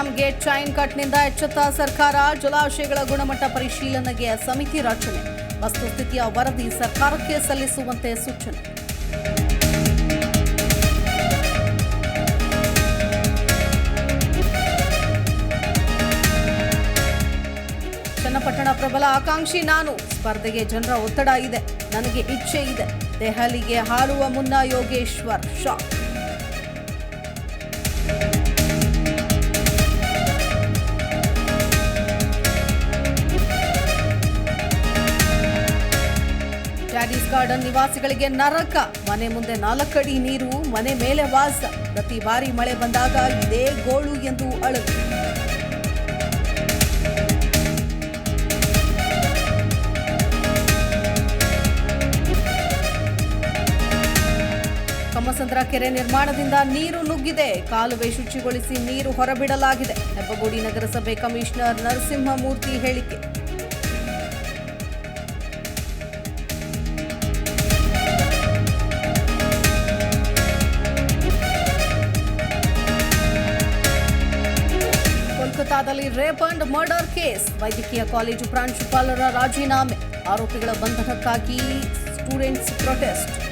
ಕೆರೆಗೆ ಚೈನ್ ಕಟ್ನಿಂದ ಎಚ್ಚೆತ್ತ ಸರ್ಕಾರ, ಜಲಾಶಯಗಳ ಗುಣಮಟ್ಟ ಪರಿಶೀಲನೆಗೆ ಸಮಿತಿ ರಚನೆ ವಸ್ತುಸ್ಥಿತಿಯ ವರದಿ ಸರ್ಕಾರಕ್ಕೆ ಸಲ್ಲಿಸುವಂತೆ ಸೂಚನೆ. ಚನ್ನಪಟ್ಟಣ ಪ್ರಬಲ ಆಕಾಂಕ್ಷಿ ನಾನು, ಸ್ಪರ್ಧೆಗೆ ಜನರ ಒತ್ತಡ ಇದೆ, ನನಗೆ ಇಚ್ಛೆ ಇದೆ, ದೆಹಲಿಗೆ ಹಾರುವ ಮುನ್ನ ಯೋಗೇಶ್ವರ್ ಶಾಕ್ ಟ್ಯಾಡೀಸ್ ಗಾರ್ಡನ್ ನಿವಾಸಿಗಳಿಗೆ ನರಕ. ಮನೆ ಮುಂದೆ ನಾಲ್ಕಡಿ ನೀರು, ಮನೆ ಮೇಲೆ ವಾಸ. ಪ್ರತಿ ಬಾರಿ ಮಳೆ ಬಂದಾಗ ಇದೇ ಗೋಳು ಎಂದು ಅಳಲು. ಕಮ್ಮಸಂದ್ರ ಕೆರೆ ನಿರ್ಮಾಣದಿಂದ ನೀರು ನುಗ್ಗಿದೆ. ಕಾಲುವೆ ಶುಚಿಗೊಳಿಸಿ ನೀರು ಹೊರಬಿಡಲಾಗಿದೆ. ಹೆಬ್ಬಗೋಡಿ ನಗರಸಭೆ ಕಮಿಷನರ್ ನರಸಿಂಹಮೂರ್ತಿ ಹೇಳಿಕೆ. ಕೋಲ್ಕತಾದಲ್ಲಿ ರೇಪ್ ಅಂಡ್ ಮರ್ಡರ್ ಕೇಸ್. ವೈದ್ಯಕೀಯ ಕಾಲೇಜು ಪ್ರಾಂಶುಪಾಲರ ರಾಜೀನಾಮೆ. ಆರೋಪಿಗಳ ಬಂಧನಕ್ಕಾಗಿ ಸ್ಟೂಡೆಂಟ್ಸ್ ಪ್ರೊಟೆಸ್ಟ್.